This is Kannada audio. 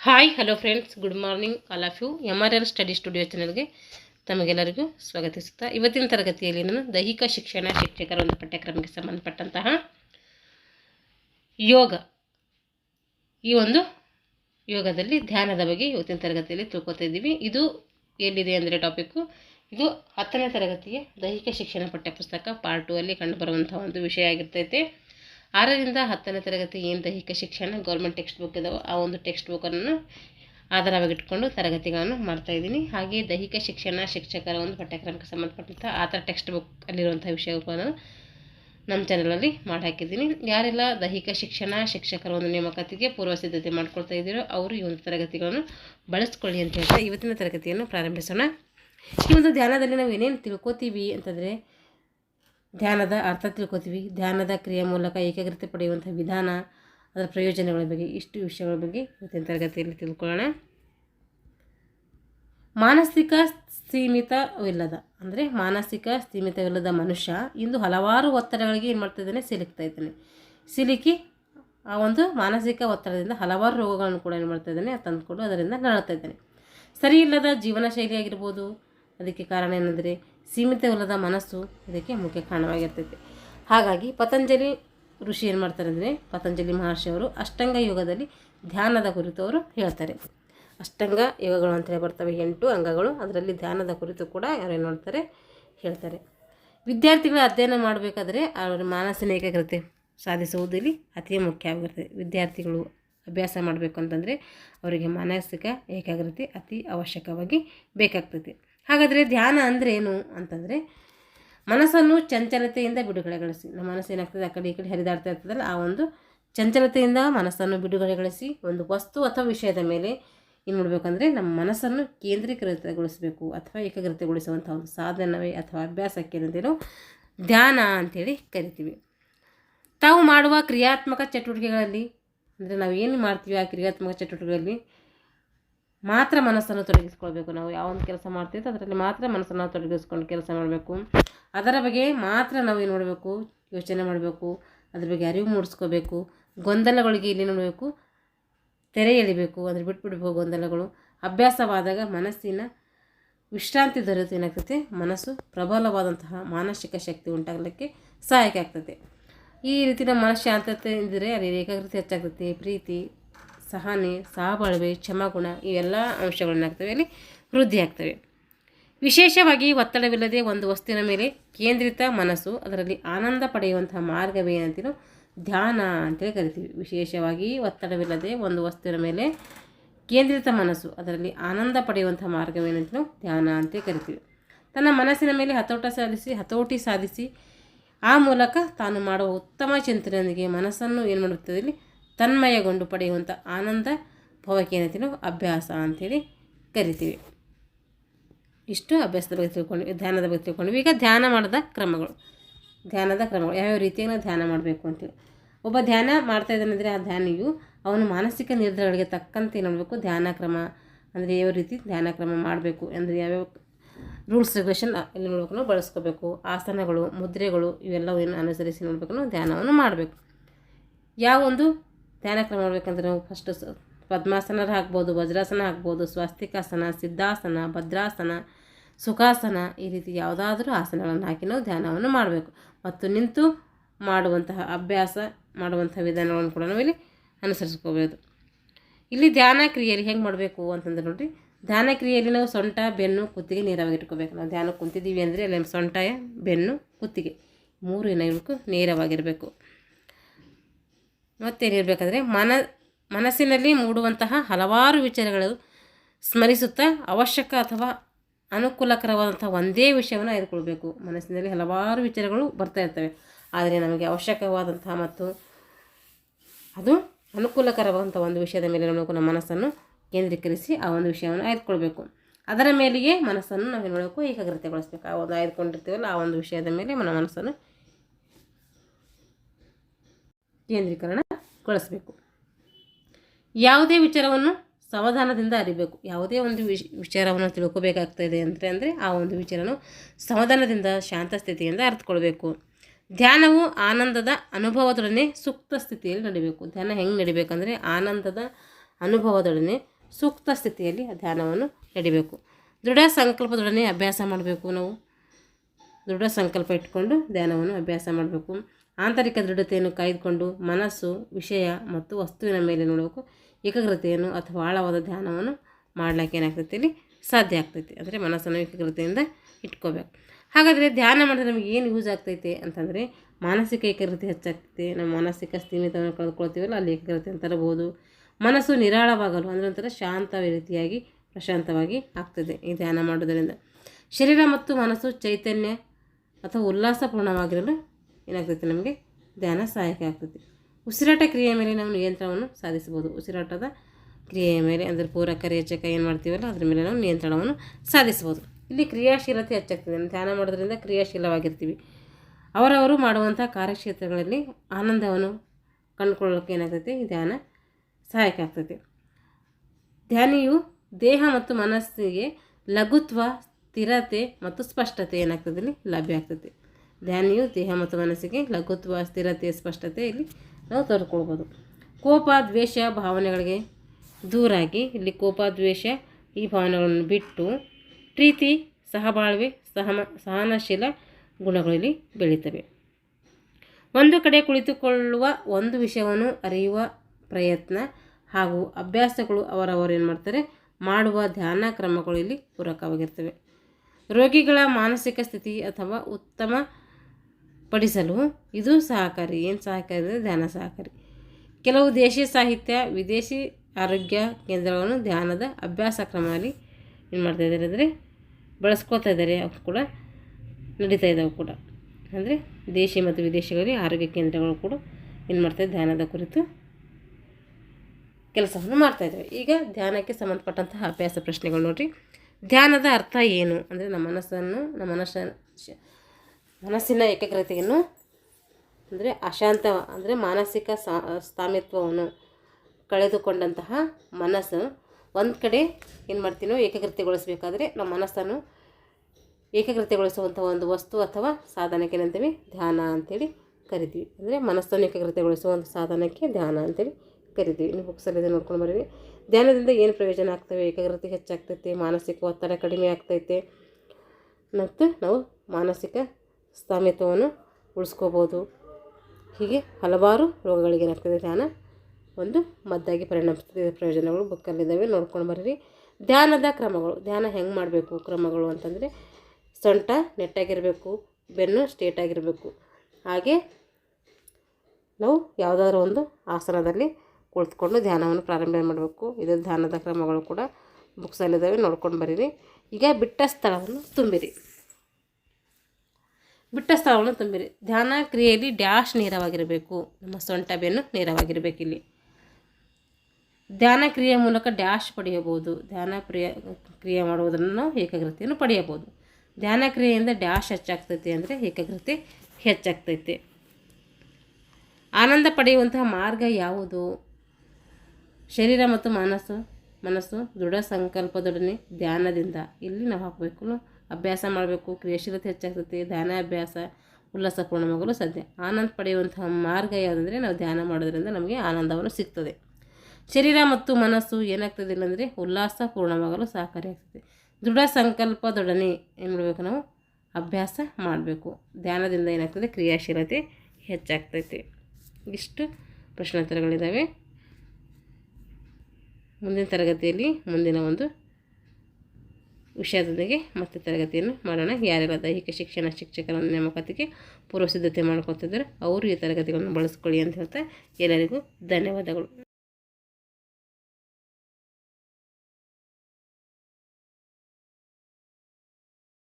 Hi hello friends good morning all of you M R L study studio ಚಾನಲ್ಗೆ ತಮಗೆಲ್ಲರಿಗೂ ಸ್ವಾಗತಿಸುತ್ತಾ, ಇವತ್ತಿನ ತರಗತಿಯಲ್ಲಿ ನಾನು ದೈಹಿಕ ಶಿಕ್ಷಣ ಶಿಕ್ಷಕರ ಒಂದು ಪಠ್ಯಕ್ರಮಕ್ಕೆ ಸಂಬಂಧಪಟ್ಟಂತಹ ಯೋಗ. ಈ ಒಂದು ಯೋಗದಲ್ಲಿ ಧ್ಯಾನದ ಬಗ್ಗೆ ಇವತ್ತಿನ ತರಗತಿಯಲ್ಲಿ ತಿಳ್ಕೊತಾ ಇದ್ದೀವಿ. ಇದು ಎಲ್ಲಿದೆ ಅಂದರೆ ಟಾಪಿಕ್ಕು ಇದು ಹತ್ತನೇ ತರಗತಿಯ ದೈಹಿಕ ಶಿಕ್ಷಣ ಪಠ್ಯಪುಸ್ತಕ ಪಾರ್ಟ್ ಟು ಅಲ್ಲಿ ಕಂಡುಬರುವಂಥ ಒಂದು ವಿಷಯ ಆಗಿರ್ತೈತೆ. ಆರರಿಂದ ಹತ್ತನೇ ತರಗತಿ ಏನು ದೈಹಿಕ ಶಿಕ್ಷಣ ಗೌರ್ಮೆಂಟ್ ಟೆಕ್ಸ್ಟ್ ಬುಕ್ ಇದಾವೆ ಆ ಒಂದು ಟೆಕ್ಸ್ಟ್ ಬುಕ್ಕನ್ನು ಆಧಾರವಾಗಿಟ್ಕೊಂಡು ತರಗತಿಗಳನ್ನು ಮಾಡ್ತಾ ಇದ್ದೀನಿ. ಹಾಗೆ ದೈಹಿಕ ಶಿಕ್ಷಣ ಶಿಕ್ಷಕರ ಒಂದು ಪಠ್ಯಕ್ರಮಕ್ಕೆ ಸಂಬಂಧಪಟ್ಟಂಥ ಆ ಥರ ಟೆಕ್ಸ್ಟ್ ಬುಕ್ ಅಲ್ಲಿರುವಂಥ ವಿಷಯಗಳನ್ನು ನಮ್ಮ ಚಾನಲಲ್ಲಿ ಮಾಡಿ ಹಾಕಿದ್ದೀನಿ ಯಾರೆಲ್ಲ ದೈಹಿಕ ಶಿಕ್ಷಣ ಶಿಕ್ಷಕರ ಒಂದು ನೇಮಕಾತಿಗೆ ಪೂರ್ವ ಸಿದ್ಧತೆ ಮಾಡ್ಕೊಳ್ತಾ ಇದ್ದೀರೋ ಅವರು ಈ ಒಂದು ತರಗತಿಗಳನ್ನು ಬಳಸ್ಕೊಳ್ಳಿ ಅಂತ ಹೇಳ್ತಾ ಇವತ್ತಿನ ತರಗತಿಯನ್ನು ಪ್ರಾರಂಭಿಸೋಣ. ಈ ಒಂದು ಧ್ಯಾನದಲ್ಲಿ ನಾವು ಏನೇನು ತಿಳ್ಕೊತೀವಿ ಅಂತಂದರೆ ಧ್ಯಾನದ ಅರ್ಥ ತಿಳ್ಕೊತೀವಿ. ಧ್ಯಾನದ ಕ್ರಿಯೆ ಮೂಲಕ ಏಕಾಗ್ರತೆ ಪಡೆಯುವಂಥ ವಿಧಾನ, ಅದರ ಪ್ರಯೋಜನಗಳ ಬಗ್ಗೆ ಇಷ್ಟು ವಿಷಯಗಳ ಬಗ್ಗೆ ಇವತ್ತಿನ ತರಗತಿಯಲ್ಲಿ ತಿಳ್ಕೊಳ್ಳೋಣ. ಮಾನಸಿಕ ಸೀಮಿತವಿಲ್ಲದ ಅಂದರೆ ಮಾನಸಿಕ ಸ್ಥೀಮಿತವಿಲ್ಲದ ಮನುಷ್ಯ ಇಂದು ಹಲವಾರು ಒತ್ತಡಗಳಿಗೆ ಏನು ಮಾಡ್ತಾ ಇದ್ದಾನೆ? ಸಿಲುಕ್ತಾ ಇದ್ದಾನೆ. ಸಿಲುಕಿ ಆ ಒಂದು ಮಾನಸಿಕ ಒತ್ತಡದಿಂದ ಹಲವಾರು ರೋಗಗಳನ್ನು ಕೂಡ ಏನು ಮಾಡ್ತಾ ಇದ್ದಾನೆ? ತಂದುಕೊಂಡು ಅದರಿಂದ ನರಳ್ತಾ ಇದ್ದಾನೆ. ಸರಿ ಇಲ್ಲದ ಜೀವನ ಶೈಲಿ ಆಗಿರ್ಬೋದು. ಅದಕ್ಕೆ ಕಾರಣ ಏನಂದರೆ ಸೀಮಿತವಿಲ್ಲದ ಮನಸ್ಸು ಇದಕ್ಕೆ ಮುಖ್ಯ ಕಾರಣವಾಗಿರ್ತೈತೆ. ಹಾಗಾಗಿ ಪತಂಜಲಿ ಋಷಿ ಏನು ಮಾಡ್ತಾರೆ ಅಂದರೆ ಪತಂಜಲಿ ಮಹರ್ಷಿಯವರು ಅಷ್ಟಾಂಗ ಯೋಗದಲ್ಲಿ ಧ್ಯಾನದ ಕುರಿತು ಅವರು ಹೇಳ್ತಾರೆ. ಅಷ್ಟಾಂಗ ಯೋಗಗಳು ಅಂತೇಳಿ ಬರ್ತವೆ, ಎಂಟು ಅಂಗಗಳು, ಅದರಲ್ಲಿ ಧ್ಯಾನದ ಕುರಿತು ಕೂಡ ಅವ್ರು ಏನು ಮಾಡ್ತಾರೆ ಹೇಳ್ತಾರೆ. ವಿದ್ಯಾರ್ಥಿಗಳು ಅಧ್ಯಯನ ಮಾಡಬೇಕಾದ್ರೆ ಅವರ ಮಾನಸಿಕ ಏಕಾಗ್ರತೆ ಸಾಧಿಸುವುದು ಇಲ್ಲಿ ಅತಿ ಮುಖ್ಯ ಆಗಿರ್ತದೆ. ವಿದ್ಯಾರ್ಥಿಗಳು ಅಭ್ಯಾಸ ಮಾಡಬೇಕು ಅಂತಂದರೆ ಅವರಿಗೆ ಮಾನಸಿಕ ಏಕಾಗ್ರತೆ ಅತಿ ಅವಶ್ಯಕವಾಗಿ ಬೇಕಾಗ್ತದೆ. ಹಾಗಾದರೆ ಧ್ಯಾನ ಅಂದರೆ ಏನು ಅಂತಂದರೆ ಮನಸ್ಸನ್ನು ಚಂಚಲತೆಯಿಂದ ಬಿಡುಗಡೆಗೊಳಿಸಿ. ನಮ್ಮ ಮನಸ್ಸು ಏನಾಗ್ತದೆ? ಆ ಕಡೆ ಈ ಕಡೆ ಹರಿದಾಡ್ತಾ ಇರ್ತದಲ್ಲ, ಆ ಒಂದು ಚಂಚಲತೆಯಿಂದ ಮನಸ್ಸನ್ನು ಬಿಡುಗಡೆಗೊಳಿಸಿ ಒಂದು ವಸ್ತು ಅಥವಾ ವಿಷಯದ ಮೇಲೆ ಏನು ಮಾಡಬೇಕಂದ್ರೆ ನಮ್ಮ ಮನಸ್ಸನ್ನು ಕೇಂದ್ರೀಕೃತಗೊಳಿಸಬೇಕು ಅಥವಾ ಏಕಾಗ್ರತೆಗೊಳಿಸುವಂಥ ಒಂದು ಸಾಧನವೇ ಅಥವಾ ಅಭ್ಯಾಸಕ್ಕೆ ಏನಂತೇಳಿ, ಧ್ಯಾನ ಅಂಥೇಳಿ ಕರಿತೀವಿ. ತಾವು ಮಾಡುವ ಕ್ರಿಯಾತ್ಮಕ ಚಟುವಟಿಕೆಗಳಲ್ಲಿ, ಅಂದರೆ ನಾವು ಏನು ಮಾಡ್ತೀವಿ ಆ ಕ್ರಿಯಾತ್ಮಕ ಚಟುವಟಿಕೆಗಳಲ್ಲಿ? ಮಾತ್ರ ಮನಸ್ಸನ್ನು ತೊಡಗಿಸ್ಕೊಳ್ಬೇಕು. ನಾವು ಯಾವ ಒಂದು ಕೆಲಸ ಮಾಡ್ತೀವಿ ಅದರಲ್ಲಿ ಮಾತ್ರ ಮನಸ್ಸನ್ನು ತೊಡಗಿಸ್ಕೊಂಡು ಕೆಲಸ ಮಾಡಬೇಕು. ಅದರ ಬಗ್ಗೆ ಮಾತ್ರ ನಾವು ಏನು ಮಾಡಬೇಕು? ಯೋಚನೆ ಮಾಡಬೇಕು. ಅದ್ರ ಬಗ್ಗೆ ಅರಿವು ಮೂಡಿಸ್ಕೋಬೇಕು. ಗೊಂದಲಗಳಿಗೆ ಇಲ್ಲಿ ನೋಡಬೇಕು. ತೆರೆ ಎಳಿಬೇಕು. ಅಂದರೆ ಬಿಟ್ಬಿಡ್ಬೇಕು ಗೊಂದಲಗಳು. ಅಭ್ಯಾಸವಾದಾಗ ಮನಸ್ಸಿನ ವಿಶ್ರಾಂತಿ ದೊರೆಯುತ್ತೆ ಏನಾಗ್ತದೆ? ಮನಸ್ಸು ಪ್ರಬಲವಾದಂತಹ ಮಾನಸಿಕ ಶಕ್ತಿ ಉಂಟಾಗಲಿಕ್ಕೆ ಸಹಾಯಕ ಆಗ್ತದೆ. ಈ ರೀತಿಯ ನಮ್ಮ ಮನಸ್ಸು ಶಾಂತತೆ ಇದ್ದರೆ ಅಲ್ಲಿ ಏಕಾಗ್ರತೆ ಹೆಚ್ಚಾಗ್ತದೆ. ಪ್ರೀತಿ ಸಹನೆ ಸಹಬಾಳ್ವೆ ಕ್ಷಮಗುಣ ಇವೆಲ್ಲ ಅಂಶಗಳನ್ನಾಗ್ತವೆ. ಅಲ್ಲಿ ವೃದ್ಧಿ ಆಗ್ತವೆ ವಿಶೇಷವಾಗಿ ಒತ್ತಡವಿಲ್ಲದೆ ಒಂದು ವಸ್ತುವಿನ ಮೇಲೆ ಕೇಂದ್ರಿತ ಮನಸ್ಸು, ಅದರಲ್ಲಿ ಆನಂದ ಪಡೆಯುವಂತಹ ಮಾರ್ಗವೇನಂತೀನೋ ಧ್ಯಾನ ಅಂತೇಳಿ ಕರಿತೀವಿ. ವಿಶೇಷವಾಗಿ ಒತ್ತಡವಿಲ್ಲದೆ ಒಂದು ವಸ್ತುವಿನ ಮೇಲೆ ಕೇಂದ್ರಿತ ಮನಸ್ಸು, ಅದರಲ್ಲಿ ಆನಂದ ಪಡೆಯುವಂಥ ಮಾರ್ಗವೇನಂತೀನೋ ಧ್ಯಾನ ಅಂತೇ ಕರಿತೀವಿ. ತನ್ನ ಮನಸ್ಸಿನ ಮೇಲೆ ಹತೋಟ ಸಾಧಿಸಿ, ಹತೋಟಿ ಸಾಧಿಸಿ, ಆ ಮೂಲಕ ತಾನು ಮಾಡುವ ಉತ್ತಮ ಚಿಂತನೆಯೊಂದಿಗೆ ಮನಸ್ಸನ್ನು ಏನು ಮಾಡುತ್ತದೆ? ಇಲ್ಲಿ ತನ್ಮಯಗೊಂಡು ಪಡೆಯುವಂಥ ಆನಂದ ಭವಕ್ಕೆ ಅಭ್ಯಾಸ ಅಂಥೇಳಿ ಕರಿತೀವಿ. ಇಷ್ಟು ಅಭ್ಯಾಸದ ಬಗ್ಗೆ ತಿಳ್ಕೊಂಡ್ವಿ, ಧ್ಯಾನದ ಬಗ್ಗೆ ತಿಳ್ಕೊಂಡ್ವಿ. ಈಗ ಧ್ಯಾನ ಮಾಡಿದ ಕ್ರಮಗಳು. ಧ್ಯಾನದ ಕ್ರಮಗಳು, ಯಾವ್ಯಾವ ರೀತಿಯಾಗಿ ನಾವು ಧ್ಯಾನ ಮಾಡಬೇಕು ಅಂತೇಳಿ ಒಬ್ಬ ಧ್ಯಾನ ಮಾಡ್ತಾ ಇದ್ದಾನಂದರೆ ಆ ಧ್ಯಾನಿಯು ಅವನು ಮಾನಸಿಕ ನಿರ್ಧಾರಗಳಿಗೆ ತಕ್ಕಂತೆ ಏನು ಮಾಡಬೇಕು? ಧ್ಯಾನ ಕ್ರಮ. ಅಂದರೆ ಯಾವ ರೀತಿ ಧ್ಯಾನ ಕ್ರಮ ಮಾಡಬೇಕು? ಅಂದರೆ ಯಾವ್ಯಾವ ರೂಲ್ಸ್, ರೆಗ್ಯುಲೇಷನ್ ಎಲ್ಲಿ ನೋಡ್ಬೇಕು ನಾವು ಬಳಸ್ಕೋಬೇಕು. ಆಸನಗಳು, ಮುದ್ರೆಗಳು ಇವೆಲ್ಲವೂ ಏನು ಅನುಸರಿಸಿ ನೋಡಬೇಕು ನಾವು ಧ್ಯಾನವನ್ನು ಮಾಡಬೇಕು. ಯಾವ ಒಂದು ಧ್ಯಾನ ಕ್ರಮ ಮಾಡ್ಬೇಕಂದ್ರೆ ನಾವು ಫಸ್ಟ್ ಪದ್ಮಾಸನರ ಪದ್ಮಾಸನ ಹಾಕ್ಬೋದು ವಜ್ರಾಸನ ಹಾಕ್ಬೋದು ಸ್ವಸ್ತಿಕಾಸನ, ಸಿದ್ಧಾಸನ, ಭದ್ರಾಸನ, ಸುಖಾಸನ ಈ ರೀತಿ ಯಾವುದಾದ್ರೂ ಆಸನಗಳನ್ನು ಹಾಕಿ ನಾವು ಧ್ಯಾನವನ್ನು ಮಾಡಬೇಕು. ಮತ್ತು ನಿಂತು ಮಾಡುವಂತಹ ಅಭ್ಯಾಸ, ಮಾಡುವಂಥ ವಿಧಾನಗಳನ್ನು ಕೂಡ ನಾವು ಇಲ್ಲಿ ಅನುಸರಿಸ್ಕೋಬೋದು. ಇಲ್ಲಿ ಧ್ಯಾನ ಕ್ರಿಯೆಯಲ್ಲಿ ಹೆಂಗೆ ಮಾಡಬೇಕು ಅಂತಂದ್ರೆ ನೋಡಿರಿ ಧ್ಯಾನ ಕ್ರಿಯೆಯಲ್ಲಿ ನಾವು ಸೊಂಟ, ಬೆನ್ನು, ಕುತ್ತಿಗೆ ನೇರವಾಗಿ ಇಟ್ಕೋಬೇಕು. ನಾವು ಧ್ಯಾನ ಕುಂತಿದ್ದೀವಿ ಅಂದರೆ ಅಲ್ಲಿ ಸೊಂಟ ಬೆನ್ನು, ಕುತ್ತಿಗೆ. ಮೂರು ಏನಾಗಿರಬೇಕು ನೇರವಾಗಿರಬೇಕು. ಮತ್ತೇನಿರಬೇಕಾದ್ರೆ ಮನ, ಮನಸ್ಸಿನಲ್ಲಿ ಮೂಡುವಂತಹ ಹಲವಾರು ವಿಚಾರಗಳು ಸ್ಮರಿಸುತ್ತಾ ಅವಶ್ಯಕ ಅಥವಾ ಅನುಕೂಲಕರವಾದಂಥ ಒಂದೇ ವಿಷಯವನ್ನು ಆಯ್ದುಕೊಳ್ಬೇಕು. ಮನಸ್ಸಿನಲ್ಲಿ ಹಲವಾರು ವಿಚಾರಗಳು ಬರ್ತಾ ಇರ್ತವೆ. ಆದರೆ ನಮಗೆ ಅವಶ್ಯಕವಾದಂತಹ ಮತ್ತು ಅದು ಅನುಕೂಲಕರವಾದಂಥ ಒಂದು ವಿಷಯದ ಮೇಲೆ ನಾವು ನಮ್ಮ ಮನಸ್ಸನ್ನು ಕೇಂದ್ರೀಕರಿಸಿ ಆ ಒಂದು ವಿಷಯವನ್ನು ಆಯ್ದುಕೊಳ್ಬೇಕು. ಅದರ ಮೇಲೆಯೇ ಮನಸ್ಸನ್ನು ನಾವು ಏನು ಮಾಡಬೇಕು? ಏಕಾಗ್ರತೆಗೊಳಿಸ್ಬೇಕು. ಆ ಒಂದು ಆಯ್ದುಕೊಂಡಿರ್ತೀವಲ್ಲ, ಆ ಒಂದು ವಿಷಯದ ಮೇಲೆ ನಮ್ಮ ಮನಸ್ಸನ್ನು ಕೇಂದ್ರೀಕರಣಗೊಳಿಸಬೇಕು ಯಾವುದೇ ವಿಚಾರವನ್ನು ಸಮಾಧಾನದಿಂದ ಅರಿಬೇಕು. ಯಾವುದೇ ಒಂದು ವಿಶ್ ವಿಚಾರವನ್ನು ತಿಳ್ಕೋಬೇಕಾಗ್ತದೆ ಅಂದರೆ ಅಂದರೆ ಆ ಒಂದು ವಿಚಾರನು ಸಮಾಧಾನದಿಂದ, ಶಾಂತ ಸ್ಥಿತಿಯಿಂದ ಅರ್ಥಕೊಳ್ಬೇಕು ಧ್ಯಾನವು ಆನಂದದ ಅನುಭವದೊಡನೆ ಸೂಕ್ತ ಸ್ಥಿತಿಯಲ್ಲಿ ನಡಿಬೇಕು. ಧ್ಯಾನ ಹೆಂಗೆ ನಡಿಬೇಕಂದರೆ ಆನಂದದ ಅನುಭವದೊಡನೆ ಸೂಕ್ತ ಸ್ಥಿತಿಯಲ್ಲಿ ಧ್ಯಾನವನ್ನು ನಡಿಬೇಕು. ದೃಢ ಸಂಕಲ್ಪದೊಡನೆ ಅಭ್ಯಾಸ ಮಾಡಬೇಕು ನಾವು. ದೃಢ ಸಂಕಲ್ಪ ಇಟ್ಕೊಂಡು ಧ್ಯಾನವನ್ನು ಅಭ್ಯಾಸ ಮಾಡಬೇಕು. ಆಂತರಿಕ ದೃಢತೆಯನ್ನು ಕಾಯ್ದುಕೊಂಡು ಮನಸ್ಸು, ವಿಷಯ ಮತ್ತು ವಸ್ತುವಿನ ಮೇಲೆ ನೋಡಬೇಕು. ಏಕಾಗ್ರತೆಯನ್ನು ಅಥವಾ ಆಳವಾದ ಧ್ಯಾನವನ್ನು ಮಾಡ್ಲಿಕ್ಕೆ ಏನಾಗ್ತೈತಿ ಇಲ್ಲಿ? ಸಾಧ್ಯ ಆಗ್ತೈತಿ. ಅಂದರೆ ಮನಸ್ಸನ್ನು ಏಕಾಗ್ರತೆಯಿಂದ ಇಟ್ಕೋಬೇಕು. ಹಾಗಾದರೆ ಧ್ಯಾನ ಮಾಡಿದ್ರೆ ನಮಗೆ ಏನು ಯೂಸ್ ಆಗ್ತೈತೆ ಅಂತಂದರೆ ಮಾನಸಿಕ ಏಕಾಗ್ರತೆ ಹೆಚ್ಚಾಗ್ತೈತೆ. ನಮ್ಮ ಮಾನಸಿಕ ಸ್ಥಿಮಿತವನ್ನು ಕಳೆದುಕೊಳ್ತೀವಲ್ಲ, ಅಲ್ಲಿ ಏಕಾಗ್ರತೆ ಅಂತ ತರಬಹುದು ಮನಸ್ಸು ನಿರಾಳವಾಗಲು ಅಂದರೆ ಒಂಥರ ಶಾಂತ ರೀತಿಯಾಗಿ ಪ್ರಶಾಂತವಾಗಿ ಆಗ್ತದೆ ಈ ಧ್ಯಾನ ಮಾಡೋದರಿಂದ ಶರೀರ ಮತ್ತು ಮನಸ್ಸು ಚೈತನ್ಯ ಅಥವಾ ಉಲ್ಲಾಸಪೂರ್ಣವಾಗಿರಲು ಏನಾಗ್ತೈತೆ ನಮಗೆ? ಧ್ಯಾನ ಸಹಾಯಕ ಆಗ್ತೈತಿ. ಉಸಿರಾಟ ಕ್ರಿಯೆಯ ಮೇಲೆ ನಾವು ನಿಯಂತ್ರಣವನ್ನು ಸಾಧಿಸ್ಬೋದು ಉಸಿರಾಟದ ಕ್ರಿಯೆಯ ಮೇಲೆ, ಅಂದರೆ ಪೂರಕ ರೇಚಕ ಏನು ಮಾಡ್ತೀವಲ್ಲ, ಅದ್ರ ಮೇಲೆ ನಾವು ನಿಯಂತ್ರಣವನ್ನು ಸಾಧಿಸ್ಬೋದು ಇಲ್ಲಿ ಕ್ರಿಯಾಶೀಲತೆ ಹೆಚ್ಚಾಗ್ತದೆ. ಧ್ಯಾನ ಮಾಡೋದ್ರಿಂದ ಕ್ರಿಯಾಶೀಲವಾಗಿರ್ತೀವಿ. ಅವರವರು ಮಾಡುವಂಥ ಕಾರ್ಯಕ್ಷೇತ್ರಗಳಲ್ಲಿ ಆನಂದವನ್ನು ಕಂಡುಕೊಳ್ಳೋಕೆ ಏನಾಗ್ತೈತಿ? ಧ್ಯಾನ ಸಹಾಯಕ ಆಗ್ತೈತಿ. ಧ್ಯಾನಿಯು ದೇಹ ಮತ್ತು ಮನಸ್ಸಿಗೆ ಲಘುತ್ವ, ಸ್ಥಿರತೆ ಮತ್ತು ಸ್ಪಷ್ಟತೆ ಏನಾಗ್ತದೆ? ಇಲ್ಲಿ ಲಭ್ಯ ಆಗ್ತೈತಿ. ಧ್ಯಾನಿಯು, ದೇಹ ಮತ್ತು ಮನಸ್ಸಿಗೆ ಲಘುತ್ವ, ಸ್ಥಿರತೆ, ಸ್ಪಷ್ಟತೆ ಇಲ್ಲಿ ನಾವು ತೋರ್ಕೊಳ್ಬೋದು. ಕೋಪ ದ್ವೇಷ ಭಾವನೆಗಳಿಗೆ ದೂರಾಗಿ ಇಲ್ಲಿ ಕೋಪ ದ್ವೇಷ ಈ ಭಾವನೆಗಳನ್ನು ಬಿಟ್ಟು ಪ್ರೀತಿ, ಸಹಬಾಳ್ವೆ, ಸಹಮ, ಸಹನಶೀಲ ಗುಣಗಳಲ್ಲಿ ಬೆಳೀತವೆ. ಒಂದು ಕಡೆ ಕುಳಿತುಕೊಳ್ಳುವ ಒಂದು ವಿಷಯವನ್ನು ಅರಿಯುವ ಪ್ರಯತ್ನ ಹಾಗೂ ಅಭ್ಯಾಸಗಳು ಅವರವರು ಏನು ಮಾಡ್ತಾರೆ? ಮಾಡುವ ಧ್ಯಾನ ಕ್ರಮಗಳು ಇಲ್ಲಿ ಪೂರಕವಾಗಿರ್ತವೆ. ರೋಗಿಗಳ ಮಾನಸಿಕ ಸ್ಥಿತಿ ಅಥವಾ ಉತ್ತಮ ಪಡಿಸಲು? ಇದು ಸಹಕಾರಿ. ಏನು ಸಹಕಾರಿ ಅಂದರೆ ಧ್ಯಾನ ಸಹಕಾರಿ. ಕೆಲವು ದೇಶೀಯ ಸಾಹಿತ್ಯ, ವಿದೇಶಿ ಆರೋಗ್ಯ ಕೇಂದ್ರಗಳನ್ನು ಧ್ಯಾನದ ಅಭ್ಯಾಸ ಕ್ರಮದಲ್ಲಿ ಏನು ಮಾಡ್ತಾ ಇದ್ದಾರೆ ಅಂದರೆ ಬಳಸ್ಕೊತಾ ಇದ್ದಾರೆ. ಅವು ಕೂಡ ನಡೀತಾ ಇದ್ದಾವೆ ಕೂಡ. ಅಂದರೆ ದೇಶಿ ಮತ್ತು ವಿದೇಶಗಳಲ್ಲಿ ಆರೋಗ್ಯ ಕೇಂದ್ರಗಳು ಕೂಡ ಏನು ಮಾಡ್ತಾಯಿದೆ ಧ್ಯಾನದ ಕುರಿತು ಕೆಲಸವನ್ನು ಮಾಡ್ತಾಯಿದ್ದಾವೆ ಈಗ ಧ್ಯಾನಕ್ಕೆ ಸಂಬಂಧಪಟ್ಟಂತಹ ಅಭ್ಯಾಸ ಪ್ರಶ್ನೆಗಳು ನೋಡಿರಿ. ಧ್ಯಾನದ ಅರ್ಥ ಏನು? ಅಂದರೆ ನಮ್ಮ ಮನಸ್ಸನ್ನು, ನಮ್ಮ ಮನಸ್ಸ ಮನಸ್ಸಿನ ಏಕಾಗ್ರತೆಯನ್ನು, ಅಂದರೆ ಅಶಾಂತ, ಅಂದರೆ ಮಾನಸಿಕ ಸ್ಥಾಮಿತ್ವವನ್ನು ಕಳೆದುಕೊಂಡಂತಹ ಮನಸ್ಸು, ಒಂದು ಕಡೆ ಏನು ಮಾಡ್ತೀನೋ ಏಕಾಗ್ರತೆಗೊಳಿಸಬೇಕಾದ್ರೆ ನಮ್ಮ ಮನಸ್ಸನ್ನು ಏಕಾಗ್ರತೆಗೊಳಿಸುವಂಥ ಒಂದು ವಸ್ತು ಅಥವಾ ಸಾಧನಕ್ಕೆ ಏನಂತೀವಿ? ಧ್ಯಾನ ಅಂತೇಳಿ ಕರಿತೀವಿ. ಅಂದರೆ ಮನಸ್ಸನ್ನು ಏಕಾಗ್ರತೆಗೊಳಿಸುವ ಒಂದು ಸಾಧನಕ್ಕೆ ಧ್ಯಾನ ಅಂತೇಳಿ ಕರಿತೀವಿ. ನೀವು ಬುಕ್ಸಲ್ಲಿ ನೋಡ್ಕೊಂಡು ಬರೀವಿ ಧ್ಯಾನದಿಂದ ಏನು ಪ್ರಯೋಜನ ಆಗ್ತವೆ? ಏಕಾಗ್ರತೆ ಹೆಚ್ಚಾಗ್ತೈತೆ, ಮಾನಸಿಕ ಒತ್ತಡ ಕಡಿಮೆ ಆಗ್ತೈತೆ. ಮತ್ತು ನಾವು ಮಾನಸಿಕ ಸ್ಥಾಮಿತ್ವವನ್ನು ಉಳಿಸ್ಕೋಬೋದು. ಹೀಗೆ ಹಲವಾರು ರೋಗಗಳಿಗೆ ಏನಾಗ್ತದೆ ಧ್ಯಾನ. ಒಂದು ಮದ್ದಾಗಿ ಪರಿಣಮಿಸ್ತದೆ. ಪ್ರಯೋಜನಗಳು ಬುಕ್ಕಲ್ಲಿದ್ದಾವೆ. ನೋಡ್ಕೊಂಡು ಬರ್ರಿ ಧ್ಯಾನದ ಕ್ರಮಗಳು. ಧ್ಯಾನ ಹೆಂಗೆ ಮಾಡಬೇಕು ಕ್ರಮಗಳು ಅಂತಂದರೆ ಸೊಂಟ ನೆಟ್ಟಾಗಿರಬೇಕು, ಬೆನ್ನು ಸ್ಟ್ರೇಟಾಗಿರಬೇಕು ಹಾಗೆ ನಾವು ಯಾವುದಾದ್ರೂ ಒಂದು ಆಸನದಲ್ಲಿ ಕುಳಿತುಕೊಂಡು ಧ್ಯಾನವನ್ನು ಪ್ರಾರಂಭ ಮಾಡಬೇಕು. ಇದು ಧ್ಯಾನದ ಕ್ರಮಗಳು ಕೂಡ ಬುಕ್ಸಲ್ಲಿದ್ದಾವೆ. ನೋಡ್ಕೊಂಡು ಬರೀರಿ ಈಗ ಬಿಟ್ಟ ಸ್ಥಳವನ್ನು ತುಂಬಿರಿ. ಬಿಟ್ಟ ಸ್ಥಳವನ್ನು ತುಂಬಿರಿ. ಧ್ಯಾನ ಕ್ರಿಯೆಯಲ್ಲಿ ಡ್ಯಾಶ್ ನೇರವಾಗಿರಬೇಕು. ನಮ್ಮ ಸೊಂಟ ಬೆನ್ನು ನೇರವಾಗಿರಬೇಕು ಇಲ್ಲಿ ಧ್ಯಾನ ಕ್ರಿಯೆ ಮೂಲಕ ಡ್ಯಾಶ್ ಪಡೆಯಬಹುದು. ಧ್ಯಾನ ಕ್ರಿಯ ಕ್ರಿಯೆ ಮಾಡುವುದನ್ನು ನಾವು ಏಕಾಗ್ರತೆಯನ್ನು ಪಡೆಯಬಹುದು. ಧ್ಯಾನ ಕ್ರಿಯೆಯಿಂದ ಡ್ಯಾಶ್ ಹೆಚ್ಚಾಗ್ತೈತೆ ಅಂದರೆ ಏಕಾಗ್ರತೆ ಹೆಚ್ಚಾಗ್ತೈತೆ. ಆನಂದ ಪಡೆಯುವಂತಹ ಮಾರ್ಗ ಯಾವುದು? ಶರೀರ ಮತ್ತು ಮನಸ್ಸು ಮನಸ್ಸು ದೃಢ ಸಂಕಲ್ಪದೊಡನೆ ಧ್ಯಾನದಿಂದ ಇಲ್ಲಿ ನಾವು ಹಾಕಬೇಕು. ಅಭ್ಯಾಸ ಮಾಡಬೇಕು, ಕ್ರಿಯಾಶೀಲತೆ ಹೆಚ್ಚಾಗ್ತೈತಿ, ಧ್ಯಾನ ಅಭ್ಯಾಸ, ಉಲ್ಲಾಸ ಪೂರ್ಣವಾಗಲು ಸಾಧ್ಯ. ಆನಂದ ಪಡೆಯುವಂತಹ ಮಾರ್ಗ ಯಾವುದಂದರೆ ನಾವು ಧ್ಯಾನ ಮಾಡೋದ್ರಿಂದ ನಮಗೆ ಆನಂದವನ್ನು ಸಿಗ್ತದೆ. ಶರೀರ ಮತ್ತು ಮನಸ್ಸು ಏನಾಗ್ತದೆ ಅಂದರೆ ಉಲ್ಲಾಸಪೂರ್ಣವಾಗಲು ಸಹಕಾರಿಯಾಗ್ತದೆ ದೃಢ ಸಂಕಲ್ಪದೊಡನೆ ಏನು ಮಾಡಬೇಕು ನಾವು? ಅಭ್ಯಾಸ ಮಾಡಬೇಕು. ಧ್ಯಾನದಿಂದ ಏನಾಗ್ತದೆ? ಕ್ರಿಯಾಶೀಲತೆ ಹೆಚ್ಚಾಗ್ತೈತಿ. ಇಷ್ಟು ಪ್ರಶ್ನೋತ್ತರಗಳಿದ್ದಾವೆ ಮುಂದಿನ ತರಗತಿಯಲ್ಲಿ ಮುಂದಿನ ಒಂದು ವಿಷಯದೊಂದಿಗೆ ಮತ್ತೆ ತರಗತಿಯನ್ನು ಮಾಡೋಣ. ಯಾರೆಲ್ಲ ದೈಹಿಕ ಶಿಕ್ಷಣ ಶಿಕ್ಷಕರ ನೇಮಕಾತಿಗೆ ಪೂರ್ವ ಸಿದ್ಧತೆ ಅವರು ಈ ತರಗತಿಗಳನ್ನು ಬಳಸ್ಕೊಳ್ಳಿ ಅಂತ ಹೇಳ್ತಾ ಎಲ್ಲರಿಗೂ ಧನ್ಯವಾದಗಳು.